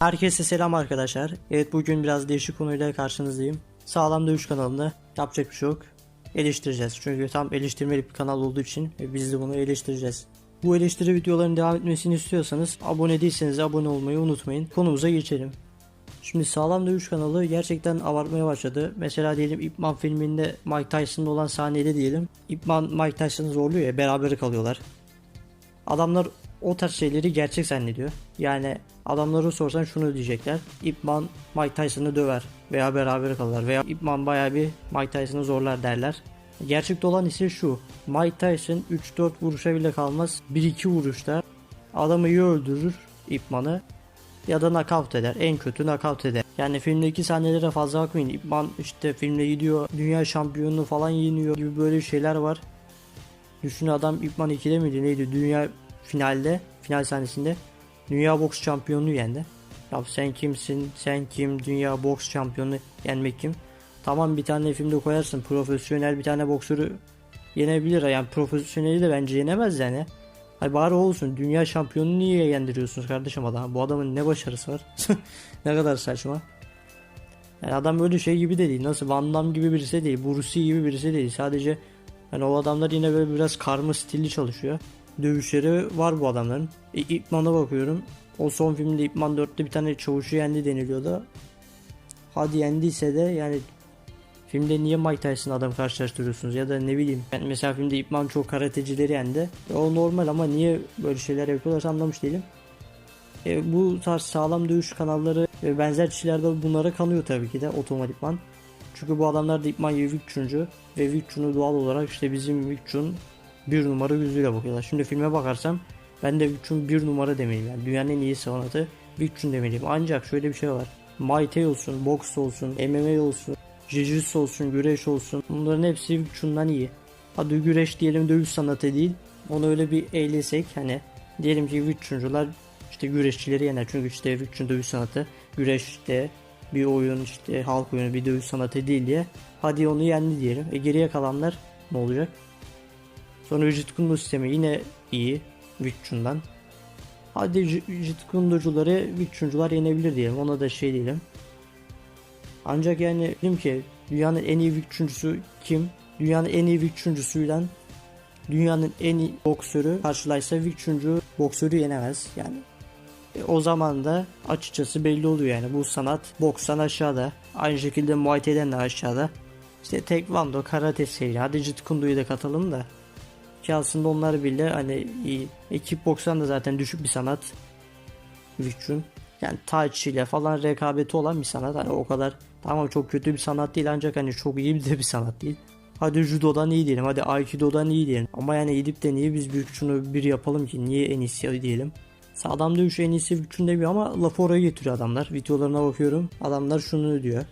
Herkese selam arkadaşlar. Evet bugün biraz değişik konuyla karşınızdayım. Sağlam Dövüş kanalında yapacak bir şey yok. Eleştireceğiz. Çünkü tam eleştirmeli bir kanal olduğu için e, biz de bunu eleştireceğiz. Bu eleştiri videolarının devam etmesini istiyorsanız abone değilseniz abone olmayı unutmayın. Konumuza geçelim. Şimdi Sağlam Dövüş kanalı gerçekten abartmaya başladı. Mesela diyelim Ip Man filminde Mike Tyson'da olan sahnede diyelim. Ip Man Mike Tyson'ı zorluyor ya beraber kalıyorlar. Adamlar o tarz şeyleri gerçek zannediyor. Yani adamları sorsan şunu diyecekler. Ip Man Mike Tyson'ı döver veya beraber kalırlar veya Ip Man bayağı bir Mike Tyson'ı zorlar derler. Gerçekte olan ise şu. Mike Tyson 3-4 vuruşa bile kalmaz. 1-2 vuruşta adamı ya öldürür Ip Man'ı ya da knockout eder. En kötü knockout eder. Yani filmdeki sahnelere fazla bakmayın. Ip Man işte filmde gidiyor dünya şampiyonunu falan yeniyor gibi böyle şeyler var. Düşün adam İp Man 2'de miydi neydi dünya finalde final sahnesinde dünya boks şampiyonunu yendi. Ya sen kimsin sen kim dünya boks şampiyonu yenmek kim? Tamam bir tane filmde koyarsın profesyonel bir tane boksörü yenebilir yani profesyoneli de bence yenemez yani. Hay bari olsun dünya şampiyonunu niye yendiriyorsunuz kardeşim adam? Bu adamın ne başarısı var? ne kadar saçma. Yani adam böyle şey gibi de değil. Nasıl Van Damme gibi birisi de değil. Bruce gibi birisi de değil. Sadece hani o adamlar yine böyle biraz karma stilli çalışıyor. Dövüşleri var bu adamların. E, Ip Man'a bakıyorum. O son filmde Ip Man 4'te bir tane çavuşu yendi deniliyor da. Hadi yendiyse de yani Filmde niye Mike Tyson adam karşılaştırıyorsunuz ya da ne bileyim ben mesela filmde Ip Man çok karatecileri yendi. E, o normal ama niye böyle şeyler yapıyorlar anlamış değilim. E, bu tarz sağlam dövüş kanalları ve benzer kişiler de bunlara kanıyor tabii ki de otomatikman. Çünkü bu adamlar da Ip Man gibi ve Wing doğal olarak işte bizim Wing bir numara gözüyle bakıyorlar. Şimdi filme bakarsam ben de Wing bir numara demeliyim. Yani dünyanın en iyi sanatı Wing demeliyim. Ancak şöyle bir şey var. Thai olsun, boks olsun, MMA olsun, jiu olsun, güreş olsun. Bunların hepsi şundan iyi. Hadi güreş diyelim dövüş sanatı değil. Onu öyle bir eğlesek hani diyelim ki Witchuncular işte güreşçileri yener. Çünkü işte Witchun dövüş sanatı güreşte bir oyun işte halk oyunu bir dövüş sanatı değil diye. Hadi onu yendi diyelim. E geriye kalanlar ne olacak? Sonra Jit Kune sistemi yine iyi Witchun'dan. Hadi Jit Kundo'cuları Witchuncular yenebilir diyelim. Ona da şey diyelim. Ancak yani dedim ki dünyanın en iyi üçüncüsü kim? Dünyanın en iyi üçüncüsüyle dünyanın en iyi boksörü karşılaysa üçüncü boksörü yenemez. Yani e, o zaman da açıkçası belli oluyor yani bu sanat bokstan aşağıda. Aynı şekilde Muay Thai'den de aşağıda. İşte Taekwondo, Karate seri. Hadi Jeet Kundo'yu da katalım da. Ki aslında onlar bile hani iyi. Ekip boksan da zaten düşük bir sanat. Wing Yani Tai Chi ile falan rekabeti olan bir sanat. Hani o kadar Tamam çok kötü bir sanat değil ancak hani çok iyi de bir sanat değil. Hadi judodan iyi diyelim. Hadi aikido'dan iyi diyelim. Ama yani gidip de niye biz büyük şunu bir yapalım ki? Niye en iyisi diyelim? Sağlam dövüş en iyisi bütün demiyor ama lafı oraya getiriyor adamlar. Videolarına bakıyorum. Adamlar şunu diyor.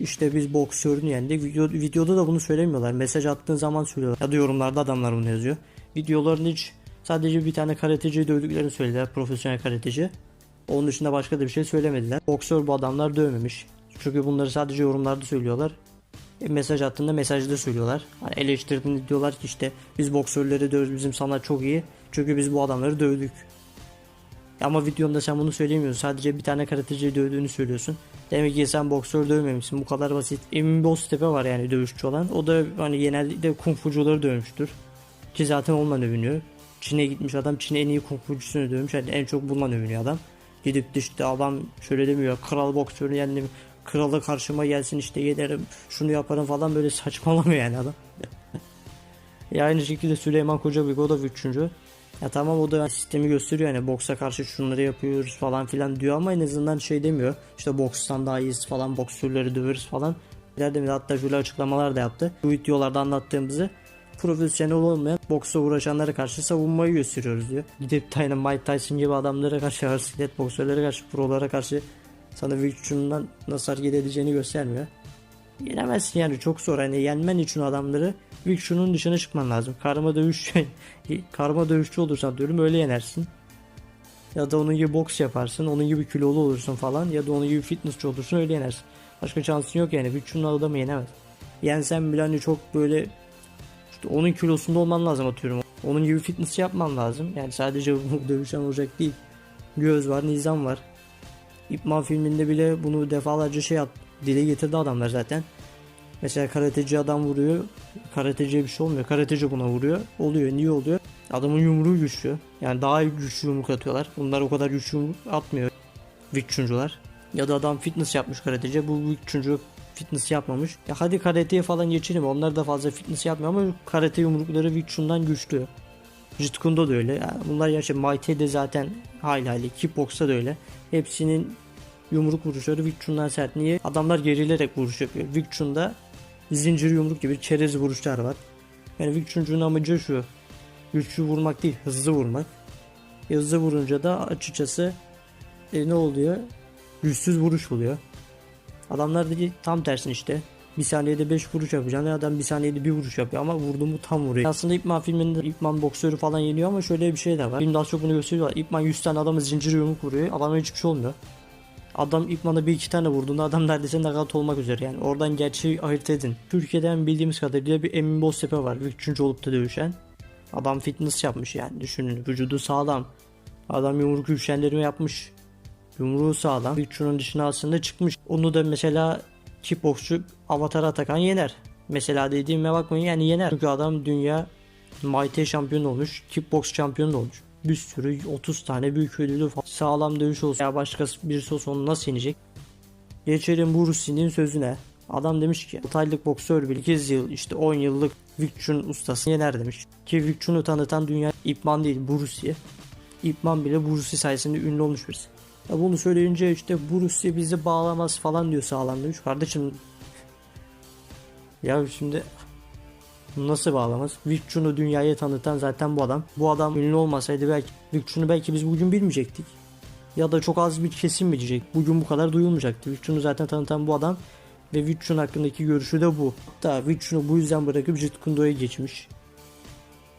İşte biz boksörünü yendik. Video, videoda da bunu söylemiyorlar. Mesaj attığın zaman söylüyorlar. Ya da yorumlarda adamlar bunu yazıyor. Videoların hiç sadece bir tane karateci dövdüklerini söylediler. Profesyonel karateci. Onun dışında başka da bir şey söylemediler. Boksör bu adamlar dövmemiş. Çünkü bunları sadece yorumlarda söylüyorlar. E, mesaj attığında mesajda söylüyorlar. Hani eleştirdiğinde diyorlar ki işte biz boksörleri dövüyoruz bizim sanat çok iyi. Çünkü biz bu adamları dövdük. Ama videonda sen bunu söylemiyorsun. Sadece bir tane karateci dövdüğünü söylüyorsun. Demek ki sen boksör dövmemişsin. Bu kadar basit. Emin Boztepe var yani dövüşçü olan. O da hani genelde kung fucuları dövmüştür. Ki zaten onunla övünüyor. Çin'e gitmiş adam Çin'e en iyi kung fucusunu dövmüş. Yani en çok bununla övünüyor adam. Gidip de işte adam şöyle demiyor. Kral boksörünü yendim kralı karşıma gelsin işte yenerim şunu yaparım falan böyle saçmalamıyor yani adam. ya aynı şekilde Süleyman Kocabıyık o da üçüncü. Ya tamam o da sistemi gösteriyor yani boksa karşı şunları yapıyoruz falan filan diyor ama en azından şey demiyor. İşte bokstan daha iyiyiz falan boksörleri döveriz falan. Demedi hatta şöyle açıklamalar da yaptı. Bu videolarda anlattığımızı profesyonel olmayan boksa uğraşanlara karşı savunmayı gösteriyoruz diyor. Gidip Tyson, Mike Tyson gibi adamlara karşı, siklet boksörlere karşı, prolara karşı sana vücudundan nasıl hareket edeceğini göstermiyor. Yenemezsin yani çok zor. Hani yenmen için adamları Vixun'un dışına çıkman lazım. Karma dövüş karma dövüşçü olursan diyorum öyle yenersin. Ya da onun gibi boks yaparsın, onun gibi kilolu olursun falan ya da onun gibi fitnessçi olursun öyle yenersin. Başka şansın yok yani. Vixun'un adamı yenemez. Yensen bile hani çok böyle işte onun kilosunda olman lazım atıyorum. Onun gibi fitness yapman lazım. Yani sadece dövüşen olacak değil. Göz var, nizam var Ip Man filminde bile bunu defalarca şey yap, dile getirdi adamlar zaten. Mesela karateci adam vuruyor. Karateciye bir şey olmuyor. Karateci buna vuruyor. Oluyor. Niye oluyor? Adamın yumruğu güçlü. Yani daha güçlü yumruk atıyorlar. Bunlar o kadar güçlü yumruk atmıyor. Wing Ya da adam fitness yapmış karateci. Bu Wing fitness yapmamış. Ya hadi karateye falan geçelim. Onlar da fazla fitness yapmıyor ama karate yumrukları Wing güçlü. Jeet Kundo da öyle. Yani bunlar gerçi Muay Thai'de zaten hayli hayli. Kickbox'ta da öyle. Hepsinin yumruk vuruşları Wing sert. Niye? Adamlar gerilerek vuruş yapıyor. Wing zincir yumruk gibi çerez vuruşlar var. Yani Wing amacı şu. Güçlü vurmak değil, hızlı vurmak. E, hızlı vurunca da açıkçası e, ne oluyor? Güçsüz vuruş oluyor. Adamlar dedi tam tersini işte. Bir saniyede 5 vuruş yapacağını adam bir saniyede bir vuruş yapıyor ama vurduğumu tam vuruyor. Aslında Ip Man filminde Ip Man boksörü falan yeniyor ama şöyle bir şey de var. Filmde az çok bunu gösteriyorlar. Ip Man 100 tane adamı zincir yumruk vuruyor. Adama hiçbir şey olmuyor. Adam Ip Man'a bir iki tane vurduğunda adam neredeyse nakat olmak üzere yani. Oradan gerçeği ayırt edin. Türkiye'den bildiğimiz kadarıyla bir Emin Boztepe var. Üçüncü olup da dövüşen. Adam fitness yapmış yani düşünün. Vücudu sağlam. Adam yumruk güçlendirme yapmış. Yumruğu sağlam. Üçünün dışına aslında çıkmış. Onu da mesela kickboksçu Avatar Atakan yener. Mesela dediğime bakmayın yani yener. Çünkü adam dünya Muay Thai şampiyonu olmuş. Kickbox şampiyonu olmuş. Bir sürü 30 tane büyük ödülü falan. Sağlam dövüş olsun. Ya başkası birisi olsa onu nasıl yenecek? Geçelim Bruce sözüne. Adam demiş ki 6 aylık boksör 8 yıl işte 10 yıllık Wing ustası yener demiş. Ki Wing tanıtan dünya İpman değil Bruce İpman bile Bruce sayesinde ünlü olmuş birisi. Ya bunu söyleyince işte Bruce bizi bağlamaz falan diyor sağlam demiş. Kardeşim ya şimdi nasıl bağlamaz? Wing dünyaya tanıtan zaten bu adam. Bu adam ünlü olmasaydı belki Wing belki biz bugün bilmeyecektik. Ya da çok az bir kesim bilecek. Bugün bu kadar duyulmayacaktı. Wing zaten tanıtan bu adam. Ve Witchun hakkındaki görüşü de bu. Hatta Witchun'u bu yüzden bırakıp Jeet Kundo'ya geçmiş.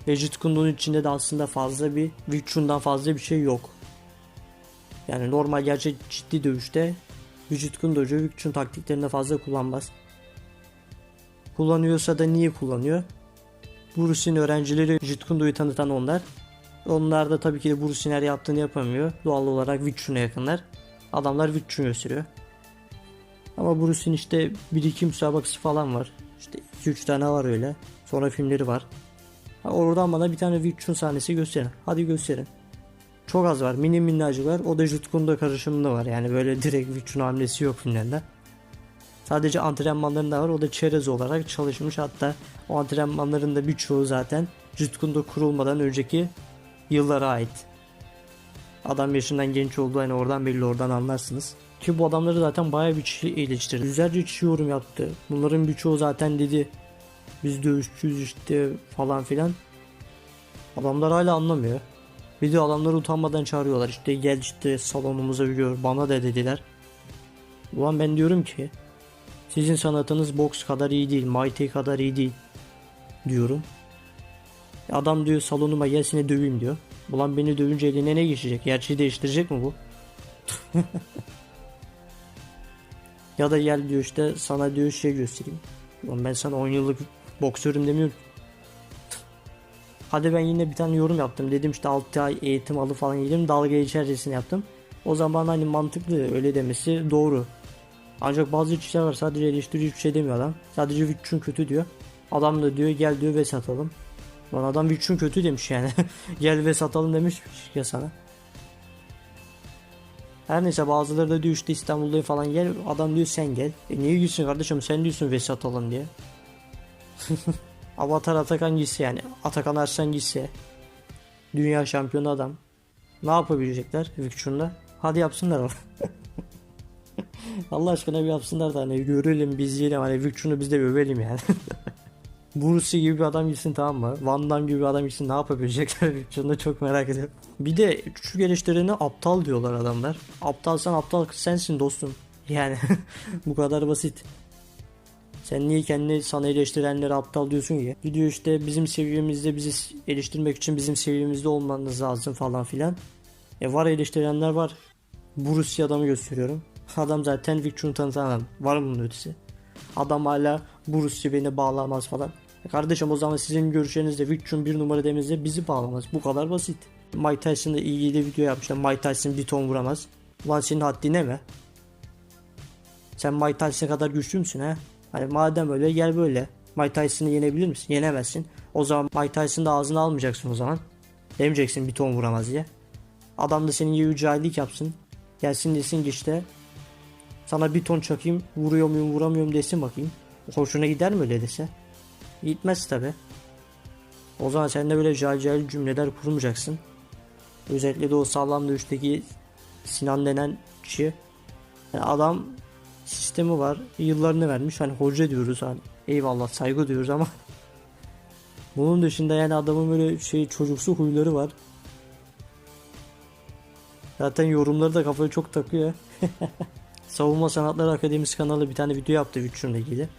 Ve Jeet Kundo'nun içinde de aslında fazla bir Witchun'dan fazla bir şey yok. Yani normal gerçek ciddi dövüşte Jeet Kundo'cu Witchun taktiklerini fazla kullanmaz. Kullanıyorsa da niye kullanıyor? Bruce'in öğrencileri Jeet Kundo'yu tanıtan onlar. Onlar da tabii ki de Bruce'in her yaptığını yapamıyor. Doğal olarak Witchun'a yakınlar. Adamlar Witchun'u gösteriyor. Ama Bruce'in işte bir iki müsabakası falan var. İşte 2-3 tane var öyle. Sonra filmleri var. Ha, oradan bana bir tane Witchun sahnesi gösterin. Hadi gösterin. Çok az var. Mini minnacıklar. O da Jutkun'da karışımında var. Yani böyle direkt Witchun hamlesi yok filmlerinde. Sadece antrenmanlarında var. O da çerez olarak çalışmış. Hatta o antrenmanların da birçoğu zaten Jutkun'da kurulmadan önceki yıllara ait. Adam yaşından genç olduğu hani oradan belli oradan anlarsınız. Ki bu adamları zaten bayağı bir kişi eleştirdi. Yüzlerce kişi yorum yaptı. Bunların birçoğu zaten dedi biz dövüşçüyüz işte falan filan. Adamlar hala anlamıyor. Bir de adamları utanmadan çağırıyorlar. İşte gel işte salonumuza bir gör. Bana da dediler. Ulan ben diyorum ki sizin sanatınız boks kadar iyi değil. Muay Thai kadar iyi değil. Diyorum. Adam diyor salonuma gel seni döveyim diyor. Ulan beni dövünce eline ne geçecek? Gerçeği değiştirecek mi bu? Ya da gel diyor işte sana diyor şey göstereyim. Lan ben sana 10 yıllık boksörüm demiyorum. Hadi ben yine bir tane yorum yaptım. Dedim işte 6 ay eğitim alı falan yedim. Dalga geçercesine yaptım. O zaman hani mantıklı öyle demesi doğru. Ancak bazı kişiler var sadece eleştirici hiçbir şey demiyor adam. Sadece Witch'un kötü diyor. Adam da diyor gel diyor ve satalım. Lan adam Witch'un kötü demiş yani. gel ve satalım demiş ya sana. Her neyse bazıları da diyor işte İstanbul'da falan gel. Adam diyor sen gel. E niye gitsin kardeşim sen diyorsun Vesat alın diye. Avatar Atakan gitse yani. Atakan Arslan gitse. Dünya şampiyonu adam. Ne yapabilecekler Victor'la? Hadi yapsınlar Allah aşkına bir yapsınlar da hani görelim biz yiyelim hani Victor'u biz de övelim yani. Bruce gibi bir adam gitsin tamam mı? Van Damme gibi bir adam gitsin ne yapabilecekler? Şunu çok merak ediyorum. Bir de şu geliştirene aptal diyorlar adamlar. Aptalsan aptal sensin dostum. Yani bu kadar basit. Sen niye kendini sana eleştirenlere aptal diyorsun ki? Gidiyor işte bizim seviyemizde bizi eleştirmek için bizim seviyemizde olmanız lazım falan filan. E var eleştirenler var. Bruce adamı gösteriyorum. Adam zaten Victor'un tanıtan adam. Var mı bunun ötesi? Adam hala Bruce beni bağlamaz falan. Kardeşim o zaman sizin görüşlerinizde Victor'un bir numara demizde bizi bağlamaz. Bu kadar basit. Mike Tyson'la ilgili video yapmışlar. Mike Tyson bir ton vuramaz. Ulan senin haddine mi? Sen Mike Tyson kadar güçlü müsün ha? Hani madem öyle gel böyle. Mike Tyson'ı yenebilir misin? Yenemezsin. O zaman Mike Tyson'ı da ağzına almayacaksın o zaman. Demeyeceksin bir ton vuramaz diye. Adam da senin gibi cahillik yapsın. Gelsin desin ki işte sana bir ton çakayım vuruyor muyum vuramıyorum desin bakayım. Hoşuna gider mi öyle dese? Gitmez tabi. O zaman sen de böyle cahil cümleler kurmayacaksın. Özellikle de o sağlam dövüşteki Sinan denen kişi. Yani adam sistemi var. Yıllarını vermiş. Hani hoca diyoruz hani. Eyvallah saygı diyoruz ama bunun dışında yani adamın böyle şey çocuksu huyları var. Zaten yorumları da kafayı çok takıyor. Savunma Sanatları Akademisi kanalı bir tane video yaptı Witcher'la ilgili.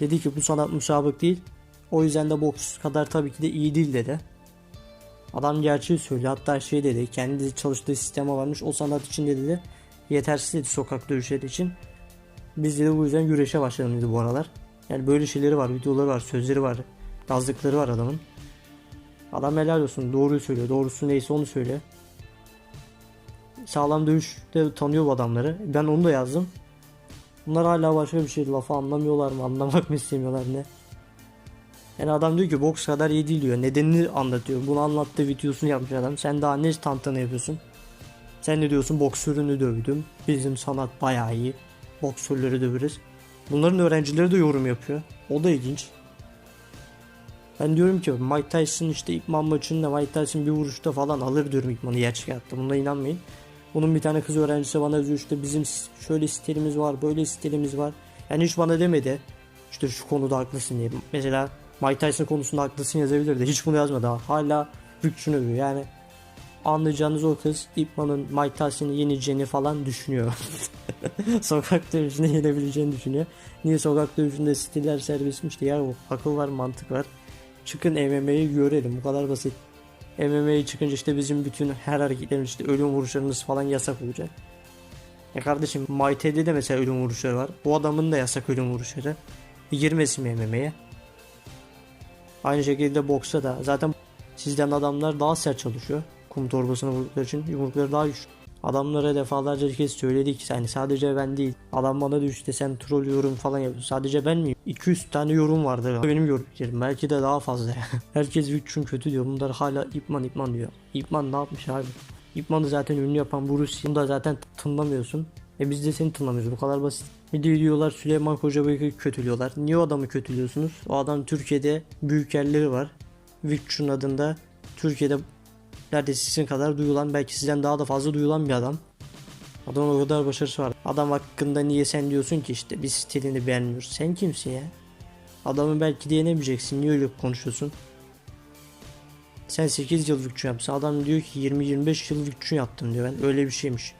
Dedi ki bu sanat müsabık değil. O yüzden de boks kadar tabii ki de iyi değil dedi. Adam gerçeği söylüyor. Hatta şey dedi. Kendi çalıştığı sisteme varmış. O sanat için de dedi. Yetersiz dedi sokak dövüşleri için. Biz dedi bu yüzden güreşe başladım dedi bu aralar. Yani böyle şeyleri var. Videoları var. Sözleri var. Yazdıkları var adamın. Adam helal olsun. Doğruyu söylüyor. Doğrusu neyse onu söylüyor. Sağlam dövüşte tanıyor bu adamları. Ben onu da yazdım. Bunlar hala başka bir şey lafı anlamıyorlar mı? Anlamak mı istemiyorlar ne? Yani adam diyor ki boks kadar iyi değil diyor. Nedenini anlatıyor. Bunu anlattığı videosunu yapmış adam. Sen daha ne tantana yapıyorsun? Sen ne diyorsun? Boksörünü dövdüm. Bizim sanat bayağı iyi. Boksörleri döveriz. Bunların öğrencileri de yorum yapıyor. O da ilginç. Ben diyorum ki Mike Tyson işte İkman maçında Mike Tyson bir vuruşta falan alır diyorum İkman'ı gerçek hayatta. Buna inanmayın. Bunun bir tane kız öğrencisi bana yazıyor işte bizim şöyle stilimiz var böyle stilimiz var. Yani hiç bana demedi. İşte şu konuda haklısın diye. Mesela Mike Tyson konusunda haklısın yazabilirdi. Hiç bunu yazmadı. Hala Rükçünü övüyor. Yani anlayacağınız o kız İpman'ın Mike Tyson'ı yeneceğini falan düşünüyor. sokak dövüşünde yenebileceğini düşünüyor. Niye sokak dövüşünde stiller serbestmiş diye ya bu akıl var mantık var. Çıkın MMA'yi görelim bu kadar basit. MMA'ye çıkınca işte bizim bütün her hareketlerimiz işte ölüm vuruşlarımız falan yasak olacak. Ya kardeşim Muay Thai'de de mesela ölüm vuruşları var. Bu adamın da yasak ölüm vuruşları. Girmesin MMA'ye? Aynı şekilde boksta da zaten sizden adamlar daha sert çalışıyor. Kum torbasını vurdukları için yumrukları daha güçlü. Adamlara defalarca kez söyledik yani sadece ben değil. Adam bana diyor işte sen troll yorum falan yapıyorsun. Sadece ben miyim? 200 tane yorum vardı. Benim yorumlarım belki de daha fazla. Herkes Witcher'ın kötü diyor. Bunlar hala İpman İpman diyor. İpman ne yapmış abi? İpman'ı zaten ünlü yapan Bruce. Bunu da zaten tınlamıyorsun. E biz de seni tınlamıyoruz. Bu kadar basit. Bir de diyorlar Süleyman Kocabıyık'ı kötülüyorlar. Niye o adamı kötülüyorsunuz? O adam Türkiye'de büyük yerleri var. Witcher'ın adında Türkiye'de neredeyse sizin kadar duyulan belki sizden daha da fazla duyulan bir adam. Adamın o kadar başarısı var. Adam hakkında niye sen diyorsun ki işte biz stilini beğenmiyoruz. Sen kimsin ya? Adamı belki de yenemeyeceksin. Niye öyle konuşuyorsun? Sen 8 yıl vücutçu yapsın. Adam diyor ki 20-25 yıl vücutçu yaptım diyor. Ben öyle bir şeymiş.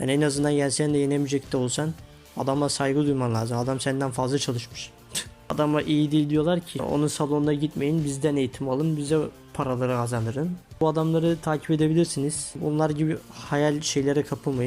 Yani en azından yensen de yenemeyecek de olsan adama saygı duyman lazım. Adam senden fazla çalışmış. Adama iyi değil diyorlar ki onun salonuna gitmeyin bizden eğitim alın bize paraları kazandırın. Bu adamları takip edebilirsiniz. Onlar gibi hayal şeylere kapılmayın.